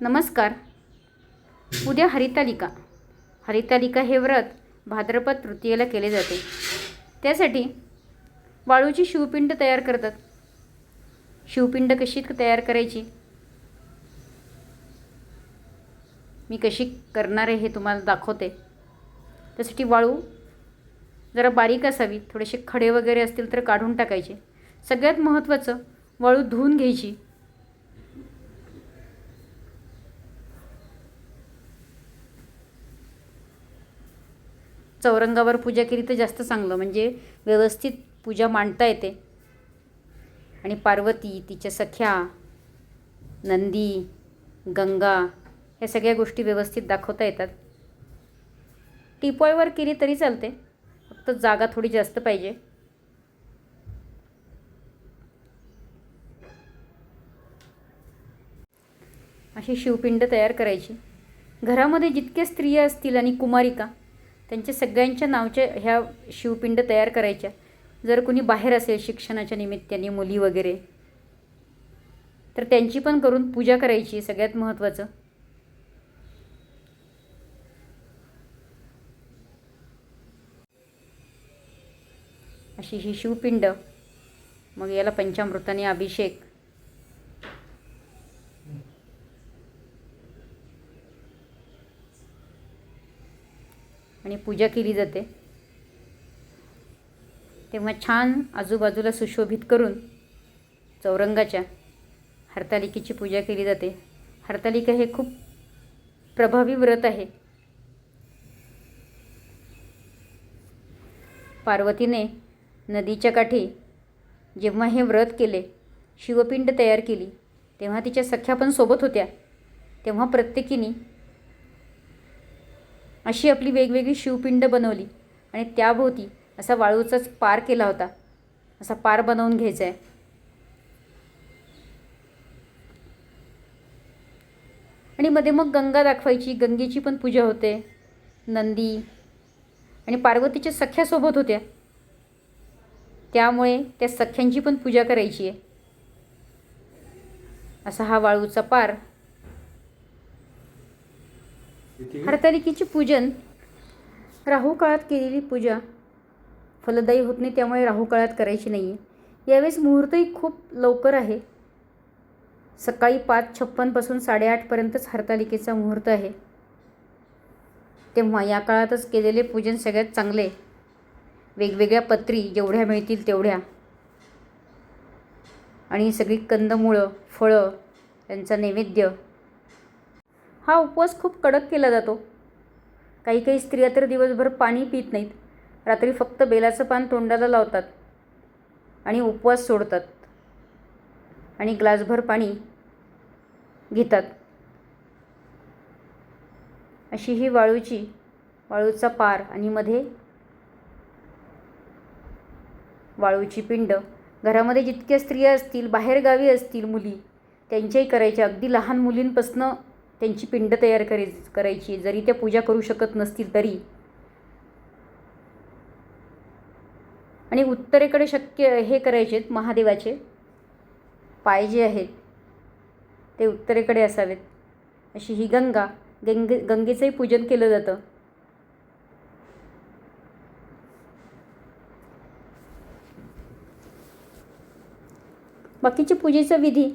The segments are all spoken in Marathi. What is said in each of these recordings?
नमस्कार. उद्या हरितालिका. हरितालिका हे व्रत भाद्रपद तृतीयेला केले जाते. त्यासाठी वाळूची शिवपिंड तयार करतात. शिवपिंड कशी तयार करायची? मी कशी करणार आहे हे तुम्हाला दाखवते. त्यासाठी वाळू जरा बारीक असावी. थोडेसे खडे वगैरे असतील तर काढून टाकायचे. सगळ्यात महत्त्वाचं वाळू धुवून घ्यायची. चौरंगावर पूजा केली तर जास्त चांगलं. म्हणजे व्यवस्थित पूजा मांडता येते. आणि पार्वती तिच्या सख्या नंदी गंगा ह्या सगळ्या गोष्टी व्यवस्थित दाखवता येतात. टिपॉयवर केली तरी चालते. फक्त जागा थोडी जास्त पाहिजे. अशी शिवपिंड तयार करायची. घरामध्ये जितक्या स्त्रिया असतील आणि कुमारिका त्यांच्या सगळ्यांच्या नावच्या ह्या शिवपिंड तयार करायच्या. जर कुणी बाहेर असेल शिक्षणाच्या निमित्ताने मुली वगैरे तर त्यांची पण करून पूजा करायची सगळ्यात महत्त्वाचं अशी ही शिवपिंड. मग याला पंचामृताने अभिषेक. आणि पूजा केली जाते. तेव्हा छान आजूबाजूला सुशोभित करून चौरंगाच्या हरतालिकेची पूजा केली जाते. हरतालिका हे खूप प्रभावी व्रत आहे. पार्वतीने नदीच्या काठी जेव्हा हे व्रत केले शिवपिंड तयार केली तेव्हा तिच्या सख्या पण सोबत होत्या. तेव्हा प्रत्येकीने अशी आपली वेगवेगळी शिवपिंड बनवली आणि त्याभोवती असा वाळूचाच पार केला होता. असा पार बनवून घ्यायचा आहे आणि मध्ये मग गंगा दाखवायची गंगेची पण पूजा होते. नंदी आणि पार्वतीच्या सख्यासोबत होत्या. त्यामुळे त्या सख्यांची पण पूजा करायची आहे असा हा वाळूचा पार हरतालिकेचे पूजन. राहू काळात केलेली पूजा. फलदायी होत नाही त्यामुळे राहू काळात करायची नाही आहे यावेळेस मुहूर्तही खूप लवकर आहे. सकाळी पाच छप्पनपासून साडेआठपर्यंतच हरतालिकेचा मुहूर्त आहे. तेव्हा या काळातच केलेले पूजन सगळ्यात चांगले वेगवेगळ्या पत्री जेवढ्या मिळतील तेवढ्या. आणि सगळी कंदमुळं फळं त्यांचा नैवेद्य. हा उपवास खूप कडक केला जातो. काही काही स्त्रिया तर दिवसभर पाणी पित नाहीत. रात्री फक्त बेलाचं पान तोंडाला लावतात आणि उपवास सोडतात. आणि ग्लासभर पाणी घेतात. अशी ही वाळूची वाळूचा पार आणि मध्ये वाळूची पिंड. घरामध्ये जितक्या स्त्रिया असतील बाहेरगावी असतील मुली त्यांच्याही करायच्या. अगदी लहान मुलींपासनं त्यांची पिंड तयार कराय करायची. जरी त्या पूजा करू शकत नसतील तरी. आणि उत्तरेकडे शक्य हे करायचे महादेवाचे. पाय जे आहेत ते उत्तरेकडे असावेत. अशी ही गंगा गंगे गंगेचंही पूजन केलं जातं. बाकीच्या पूजेचा विधी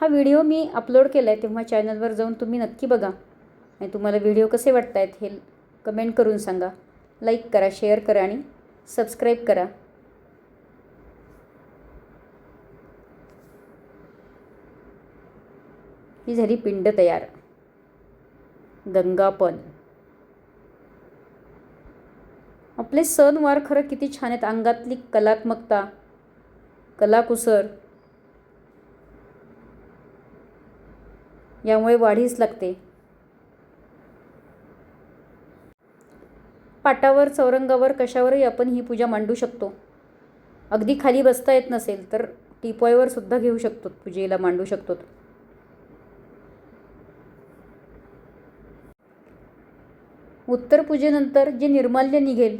हा व्हिडिओ मी अपलोड केला आहे तेव्हा चॅनलवर जाऊन तुम्ही नक्की बघा. आणि तुम्हाला व्हिडिओ कसे वाटत आहेत हे कमेंट करून सांगा. लाईक करा शेअर करा आणि सबस्क्राईब करा. ही झाली पिंड तयार. गंगापन. आपले सणवार खरं किती छान आहेत. अंगातली कलात्मकता कलाकुसर यामुळे वाढीस लागते. पाटावर चौरंगावर कशावरही आपण ही पूजा मांडू शकतो. अगदी खाली बसता येत नसेल तर टीपॉयवर सुद्धा घेऊ शकतो पूजेला मांडू शकतो. उत्तर पूजेनंतर जे निर्माल्य निघेल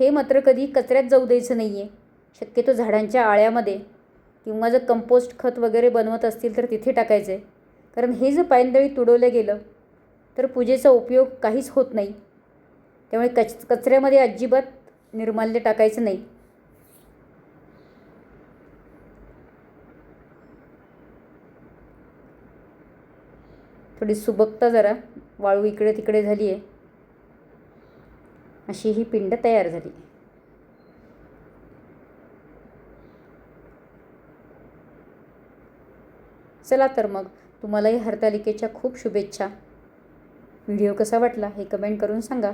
हे मात्र कधी कचऱ्यात जाऊ द्यायचं नाही आहे शक्यतो झाडांच्या आळ्यामध्ये किंवा जर कंपोस्ट खत वगैरे बनवत असतील तर तिथे टाकायचं आहे कारण हे जर पायंदळी तुडवलं गेलं तर पूजेचा उपयोग काहीच होत नाही. त्यामुळे कच कचऱ्यामध्ये अजिबात निर्माल्य टाकायचं नाही. थोडी सुबकता जरा वाळू इकडे तिकडे झाली आहे अशी ही पिंड तयार झाली. चला तर मग. तुम्हालाही हरतालिकेच्या खूप शुभेच्छा. व्हिडिओ कसा वाटला हे कमेंट करून सांगा.